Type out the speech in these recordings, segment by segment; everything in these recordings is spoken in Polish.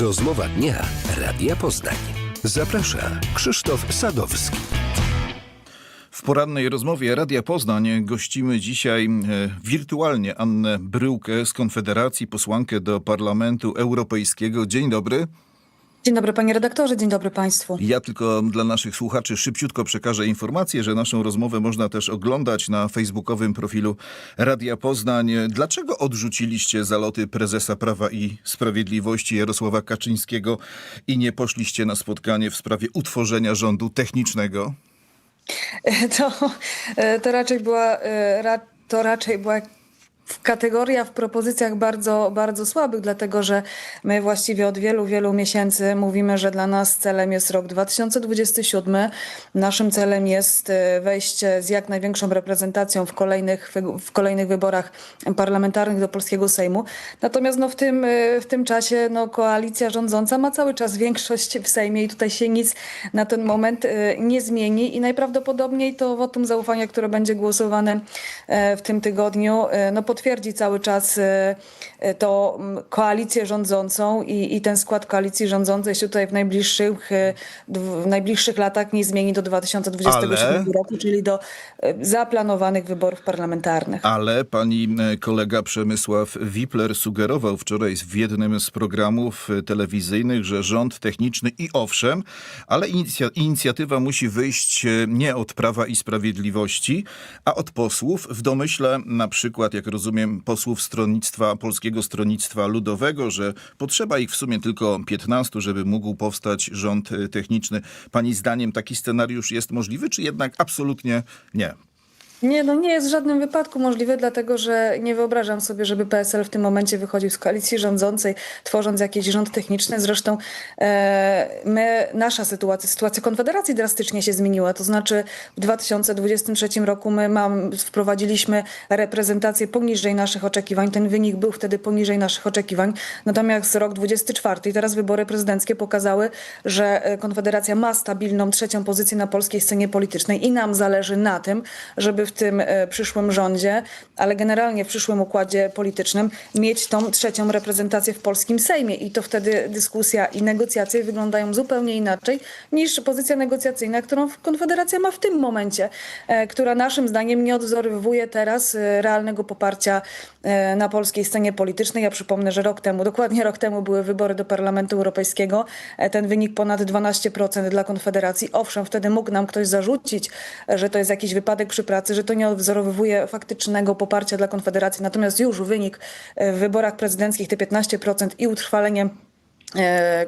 Rozmowa dnia Radia Poznań. Zaprasza Krzysztof Sadowski. W porannej rozmowie Radia Poznań gościmy dzisiaj e, wirtualnie Annę Bryłkę z Konfederacji, posłankę do Parlamentu Europejskiego. Dzień dobry. Dzień dobry panie redaktorze, dzień dobry państwu. Ja tylko dla naszych słuchaczy szybciutko przekażę informację, że naszą rozmowę można też oglądać na facebookowym profilu Radia Poznań. Dlaczego odrzuciliście zaloty prezesa Prawa i Sprawiedliwości Jarosława Kaczyńskiego i nie poszliście na spotkanie w sprawie utworzenia rządu technicznego? To, e, to raczej była, e, ra- to raczej była kategoria w propozycjach bardzo, bardzo słabych, dlatego że my właściwie od wielu, wielu miesięcy mówimy, że dla nas celem jest rok 2027. Naszym celem jest e, wejście z jak największą reprezentacją w kolejnych, w kolejnych wyborach parlamentarnych do polskiego Sejmu. Natomiast no, w, tym, e, w tym czasie no, koalicja rządząca ma cały czas większość w Sejmie i tutaj się nic na ten moment e, nie zmieni i najprawdopodobniej to wotum zaufania, które będzie głosowane w tym tygodniu, no, potwierdzi cały czas e, e, to mm, koalicję rządzącą i, i ten skład koalicji rządzącej się tutaj w najbliższych, dw- w najbliższych latach nie zmieni do 2027 Ale- roku, czyli do zaplanowanych wyborów parlamentarnych. Ale pani e, kolega Przemysław Wipler sugerował wczoraj w jednym z programów e, telewizyjnych, że rząd techniczny i owszem, ale inicja- inicjatywa musi wyjść e, nie od Prawa i Sprawiedliwości, a od posłów, w domyśle na przykład, jak rozumiem, posłów stronnictwa, Polskiego Stronnictwa Ludowego, że potrzeba ich w sumie tylko 15, żeby mógł powstać rząd e, techniczny. Pani zdaniem taki scenariusz jest możliwy, czy jednak absolutnie nie? Nie, no nie jest w żadnym wypadku możliwe, dlatego że nie wyobrażam sobie, żeby PSL w tym momencie wychodził z koalicji rządzącej, tworząc jakiś rząd techniczny. Zresztą e, my, nasza sytuacja, sytuacja Konfederacji drastycznie się zmieniła. To znaczy w 2023 roku my mam, wprowadziliśmy reprezentację poniżej naszych oczekiwań. Ten wynik był wtedy poniżej naszych oczekiwań. Natomiast rok 24 i teraz wybory prezydenckie pokazały, że e, Konfederacja ma stabilną trzecią pozycję na polskiej scenie politycznej i nam zależy na tym, żeby w tym e, przyszłym rządzie, ale generalnie w przyszłym układzie politycznym mieć tą trzecią reprezentację w polskim Sejmie i to wtedy dyskusja i negocjacje wyglądają zupełnie inaczej niż pozycja negocjacyjna, którą Konfederacja ma w tym momencie, e, która naszym zdaniem nie odwzorowuje teraz e, realnego poparcia na polskiej scenie politycznej. Ja przypomnę, że rok temu, dokładnie rok temu były wybory do Parlamentu Europejskiego. Ten wynik ponad 12% dla Konfederacji. Owszem, wtedy mógł nam ktoś zarzucić, że to jest jakiś wypadek przy pracy, że to nie odwzorowuje faktycznego poparcia dla Konfederacji. Natomiast już wynik w wyborach prezydenckich te 15% i utrwalenie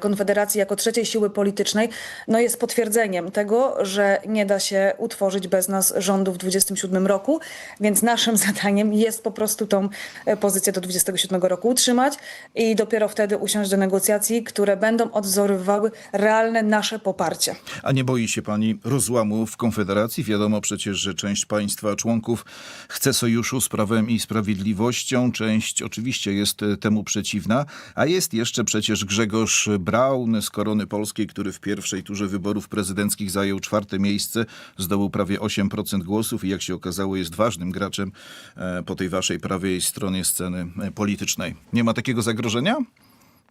Konfederacji jako trzeciej siły politycznej, no jest potwierdzeniem tego, że nie da się utworzyć bez nas rządu w 27 roku, więc naszym zadaniem jest po prostu tą e, pozycję do 27 roku utrzymać i dopiero wtedy usiąść do negocjacji, które będą odwzorowywały realne nasze poparcie. A nie boi się pani rozłamu w Konfederacji? Wiadomo przecież, że część państwa członków chce sojuszu z Prawem i Sprawiedliwością, część oczywiście jest e, temu przeciwna, a jest jeszcze przecież Grzegorz Braun z Korony Polskiej, który w pierwszej turze wyborów prezydenckich zajął czwarte miejsce, zdobył prawie 8% głosów i jak się okazało jest ważnym graczem e, po tej waszej prawej stronie sceny e, politycznej. Nie ma takiego zagrożenia?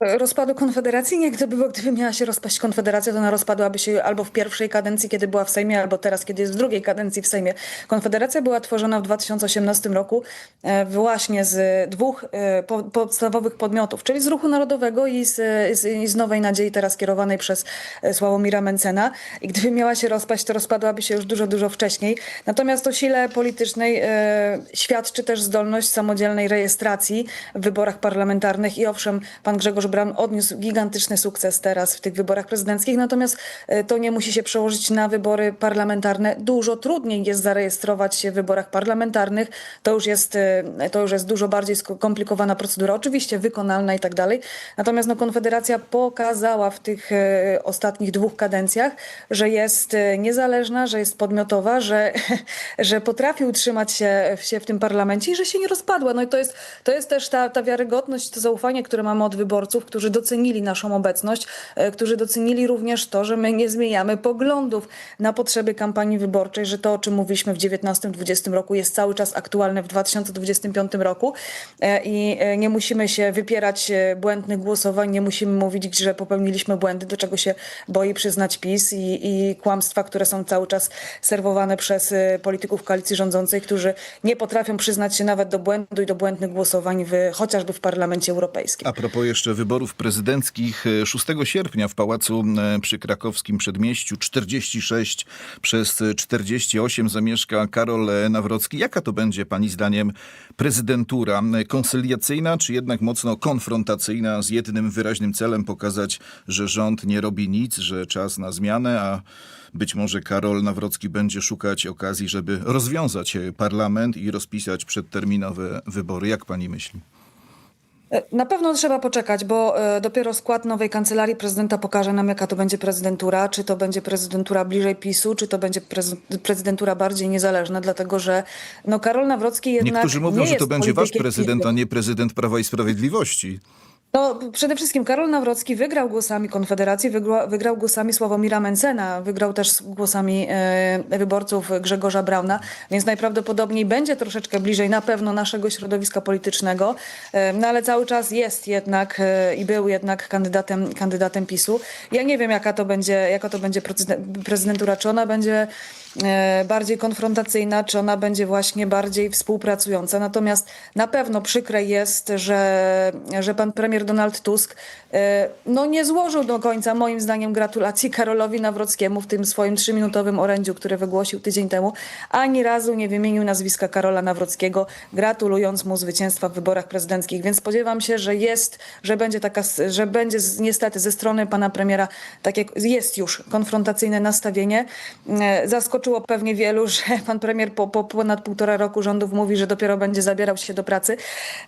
Rozpadu Konfederacji? Nie, gdyby, bo gdyby miała się rozpaść Konfederacja, to ona rozpadłaby się albo w pierwszej kadencji, kiedy była w Sejmie, albo teraz, kiedy jest w drugiej kadencji w Sejmie. Konfederacja była tworzona w 2018 roku e, właśnie z dwóch e, po, podstawowych podmiotów, czyli z Ruchu Narodowego i z, z, i z Nowej Nadziei, teraz kierowanej przez e, Sławomira Mencena. I gdyby miała się rozpaść, to rozpadłaby się już dużo, dużo wcześniej. Natomiast o sile politycznej e, świadczy też zdolność samodzielnej rejestracji w wyborach parlamentarnych i owszem, pan Grzegorz Braun odniósł gigantyczny sukces teraz w tych wyborach prezydenckich, natomiast e, to nie musi się przełożyć na wybory parlamentarne. Dużo trudniej jest zarejestrować się w wyborach parlamentarnych. To już jest, e, to już jest dużo bardziej skomplikowana procedura, oczywiście wykonalna i tak dalej. Natomiast no, Konfederacja pokazała w tych e, ostatnich dwóch kadencjach, że jest niezależna, że jest podmiotowa, że, że potrafi utrzymać się, się w tym parlamencie i że się nie rozpadła. No i to jest, to jest też ta, ta wiarygodność, to zaufanie, które mamy od wyborców, którzy docenili naszą obecność, e, którzy docenili również to, że my nie zmieniamy poglądów na potrzeby kampanii wyborczej, że to, o czym mówiliśmy w 2019-2020 roku, jest cały czas aktualne w 2025 roku e, i e, nie musimy się wypierać błędnych głosowań, nie musimy mówić, że popełniliśmy błędy, do czego się boi przyznać PiS i, i kłamstwa, które są cały czas serwowane przez polityków koalicji rządzącej, którzy nie potrafią przyznać się nawet do błędu i do błędnych głosowań w, chociażby w Parlamencie Europejskim. A propos jeszcze wyborów prezydenckich, e, 6 sierpnia w Pałacu e, przy krakowskim Przedmieściu 46 przez 48 zamieszka Karol e, Nawrocki. Jaka to będzie pani zdaniem prezydentura? E, Konsyliacyjna czy jednak mocno konfrontacyjna z jednym wyraźnym celem pokazać, że rząd nie robi nic, że czas na zmianę, a być może Karol Nawrocki będzie szukać okazji, żeby rozwiązać e, parlament i rozpisać przedterminowe wybory. Jak pani myśli? Na pewno trzeba poczekać, bo e, dopiero skład nowej kancelarii prezydenta pokaże nam, jaka to będzie prezydentura. Czy to będzie prezydentura bliżej PiSu, czy to będzie prez- prezydentura bardziej niezależna, dlatego że no, Karol Nawrocki jednak. Niektórzy mówią, nie że to będzie wasz prezydent, PiSu. a nie prezydent Prawa i Sprawiedliwości. No, przede wszystkim Karol Nawrocki wygrał głosami Konfederacji, wygrał, wygrał głosami Sławomira Mencena, wygrał też głosami e, wyborców Grzegorza Brauna, więc najprawdopodobniej będzie troszeczkę bliżej na pewno naszego środowiska politycznego, e, no ale cały czas jest jednak e, i był jednak kandydatem, kandydatem PiSu. Ja nie wiem, jaka to będzie, jaka to będzie prezyden- prezydentura, czy ona będzie bardziej konfrontacyjna, czy ona będzie właśnie bardziej współpracująca. Natomiast na pewno przykre jest, że, że pan premier Donald Tusk e, no nie złożył do końca moim zdaniem gratulacji Karolowi Nawrockiemu w tym swoim trzyminutowym orędziu, które wygłosił tydzień temu. Ani razu nie wymienił nazwiska Karola Nawrockiego, gratulując mu zwycięstwa w wyborach prezydenckich. Więc spodziewam się, że jest, że będzie taka, że będzie niestety ze strony pana premiera takie, jest już konfrontacyjne nastawienie. E, Zaskoczyło pewnie wielu, że pan premier po, po ponad półtora roku rządów mówi, że dopiero będzie zabierał się do pracy.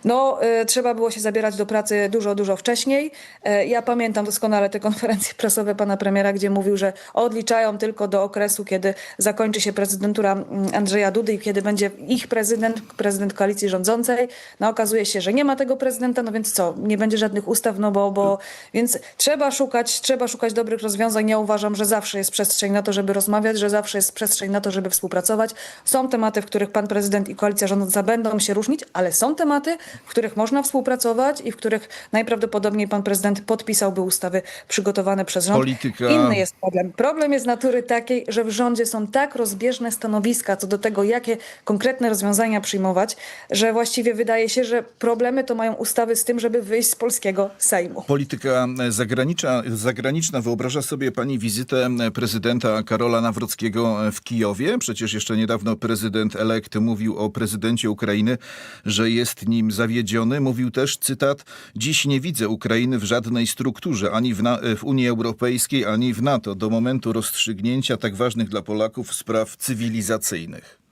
No, e, trzeba było się zabierać do pracy dużo, dużo wcześniej. E, Ja pamiętam doskonale te konferencje prasowe pana premiera, gdzie mówił, że odliczają tylko do okresu, kiedy zakończy się prezydentura mm, Andrzeja Dudy i kiedy będzie ich prezydent, prezydent koalicji rządzącej. No okazuje się, że nie ma tego prezydenta, no więc co, nie będzie żadnych ustaw, no bo, bo więc trzeba szukać, trzeba szukać dobrych rozwiązań. Ja uważam, że zawsze jest przestrzeń na to, żeby rozmawiać, że zawsze jest przestrzeń na to, żeby współpracować. Są tematy, w których pan prezydent i koalicja rządząca będą się różnić, ale są tematy, w których można współpracować i w których najprawdopodobniej pan prezydent podpisałby ustawy przygotowane przez rząd. Polityka- Inny jest problem. Problem jest natury takiej, że w rządzie są tak rozbieżne stanowiska co do tego, jakie konkretne rozwiązania przyjmować, że właściwie wydaje się, że problemy to mają ustawy z tym, żeby wyjść z polskiego Sejmu. Polityka zagraniczna, zagraniczna. Wyobraża sobie pani wizytę prezydenta Karola Nawrockiego w Kijowie? Przecież jeszcze niedawno prezydent elekt mówił o prezydencie Ukrainy, że jest nim zawiedziony. Mówił też, cytat, dziś nie widzę Ukrainy w żadnej strukturze, ani w, w Unii Europejskiej, ani w NATO, do momentu rozstrzygnięcia tak ważnych dla Polaków spraw cywilizacyjnych.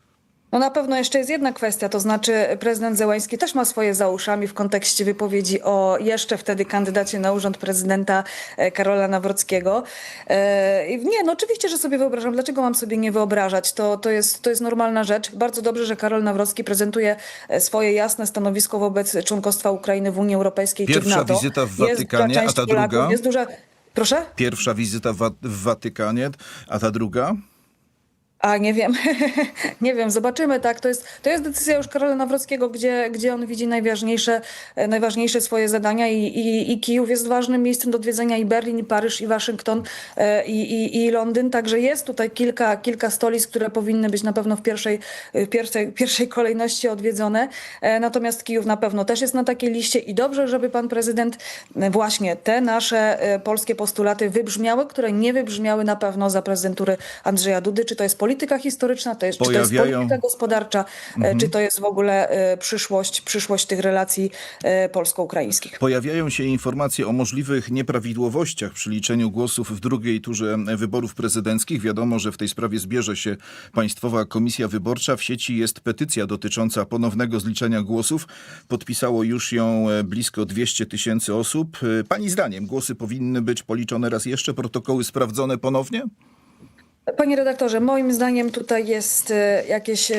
No na pewno jeszcze jest jedna kwestia, to znaczy prezydent Zełański też ma swoje za uszami w kontekście wypowiedzi o jeszcze wtedy kandydacie na urząd prezydenta e, Karola Nawrockiego. E, Nie, no oczywiście, że sobie wyobrażam. Dlaczego mam sobie nie wyobrażać? To, to, jest, to jest normalna rzecz. Bardzo dobrze, że Karol Nawrocki prezentuje e, swoje jasne stanowisko wobec członkostwa Ukrainy w Unii Europejskiej czy w Pierwsza NATO. wizyta w Watykanie, a ta Polaków, druga? Jest duża... Proszę? Pierwsza wizyta w Watykanie, a ta druga? A nie wiem, nie wiem, zobaczymy, tak. To jest, to jest decyzja już Karola Nawrockiego, gdzie, gdzie on widzi najważniejsze, e, najważniejsze swoje zadania i, i, i Kijów jest ważnym miejscem do odwiedzenia i Berlin, i Paryż, i Waszyngton, e, i, i, i Londyn. Także jest tutaj kilka, kilka stolic, które powinny być na pewno w pierwszej, w pierwszej, pierwszej kolejności odwiedzone. E, Natomiast Kijów na pewno też jest na takiej liście i dobrze, żeby pan prezydent e, właśnie te nasze e, polskie postulaty wybrzmiały, które nie wybrzmiały na pewno za prezydentury Andrzeja Dudy. Czy to jest polityka historyczna, to jest, czy to jest Pojawiają- polityka gospodarcza, e, czy to jest w ogóle e, przyszłość, przyszłość tych relacji e, polsko-ukraińskich. Pojawiają się informacje o możliwych nieprawidłowościach przy liczeniu głosów w drugiej turze wyborów prezydenckich. Wiadomo, że w tej sprawie zbierze się Państwowa Komisja Wyborcza. W sieci jest petycja dotycząca ponownego zliczenia głosów. Podpisało już ją blisko 200 tysięcy osób. Pani zdaniem głosy powinny być policzone raz jeszcze, protokoły sprawdzone ponownie? Panie redaktorze, moim zdaniem tutaj jest e, jakieś. e,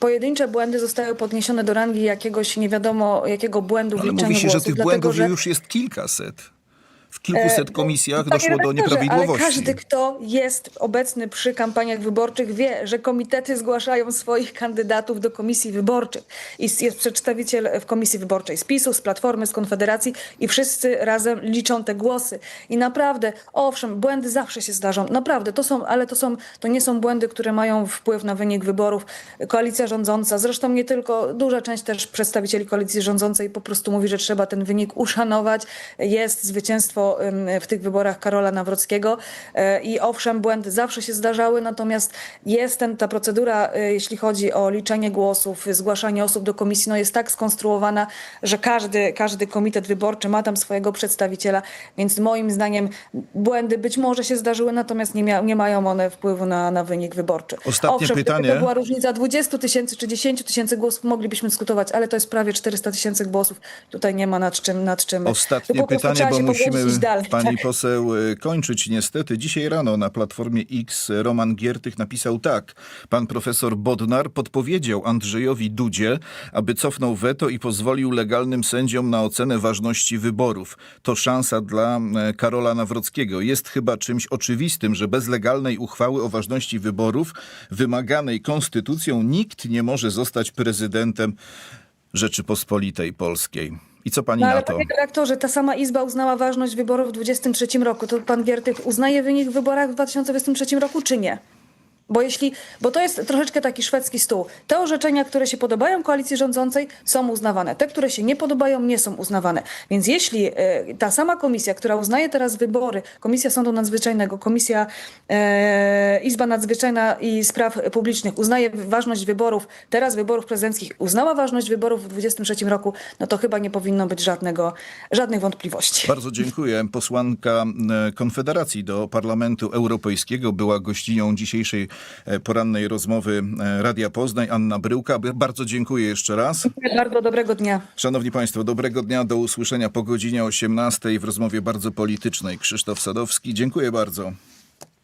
pojedyncze błędy zostały podniesione do rangi jakiegoś nie wiadomo jakiego błędu w Ale liczeniu mówi się, że głosów, tych dlatego, błędów że- już jest kilkaset. W kilkuset komisjach Panie doszło do nieprawidłowości. Ale każdy, kto jest obecny przy kampaniach wyborczych, wie, że komitety zgłaszają swoich kandydatów do komisji wyborczych. I jest przedstawiciel w komisji wyborczej z PiSu, z Platformy, z Konfederacji i wszyscy razem liczą te głosy. I naprawdę, owszem, błędy zawsze się zdarzą. Naprawdę, to są, ale to, są, to nie są błędy, które mają wpływ na wynik wyborów. Koalicja rządząca, zresztą nie tylko, duża część też przedstawicieli koalicji rządzącej po prostu mówi, że trzeba ten wynik uszanować. Jest zwycięstwo w tych wyborach Karola Nawrockiego E, i owszem, błędy zawsze się zdarzały, natomiast jest ten, ta procedura, e, jeśli chodzi o liczenie głosów, zgłaszanie osób do komisji, no jest tak skonstruowana, że każdy, każdy komitet wyborczy ma tam swojego przedstawiciela, więc moim zdaniem błędy być może się zdarzyły, natomiast nie, mia, nie mają one wpływu na, na wynik wyborczy. Ostatnie owszem, pytanie. Gdyby to była różnica 20 tysięcy czy 10 tysięcy głosów, moglibyśmy dyskutować, ale to jest prawie 400 tysięcy głosów. Tutaj nie ma nad czym, nad czym. Ostatnie pytanie, bo musimy dalej. pani tak. poseł y, kończyć niestety. Dzisiaj rano na Platformie X Roman Giertych napisał tak. Pan profesor Bodnar podpowiedział Andrzejowi Dudzie, aby cofnął weto i pozwolił legalnym sędziom na ocenę ważności wyborów. To szansa dla e, Karola Nawrockiego. Jest chyba czymś oczywistym, że bez legalnej uchwały o ważności wyborów wymaganej konstytucją nikt nie może zostać prezydentem Rzeczypospolitej Polskiej. I co pani No na ale to? panie redaktorze, ta sama Izba uznała ważność wyborów w 2023 roku. To pan Giertych uznaje wynik w wyborach w 2023 roku, czy nie? Bo jeśli, bo to jest troszeczkę taki szwedzki stół. Te orzeczenia, które się podobają koalicji rządzącej, są uznawane. Te, które się nie podobają, nie są uznawane. Więc jeśli e, ta sama komisja, która uznaje teraz wybory, Komisja Sądu Nadzwyczajnego, Komisja e, Izba Nadzwyczajna i Spraw Publicznych uznaje ważność wyborów, teraz wyborów prezydenckich, uznała ważność wyborów w 2023 roku, no to chyba nie powinno być żadnego, żadnych wątpliwości. Bardzo dziękuję. Posłanka e, Konfederacji do Parlamentu Europejskiego była gościnią dzisiejszej porannej rozmowy e, Radia Poznań, Anna Bryłka. Bardzo dziękuję jeszcze raz. Bardzo dobrego dnia. Szanowni Państwo, dobrego dnia, do usłyszenia po godzinie 18 w rozmowie bardzo politycznej. Krzysztof Sadowski, dziękuję bardzo.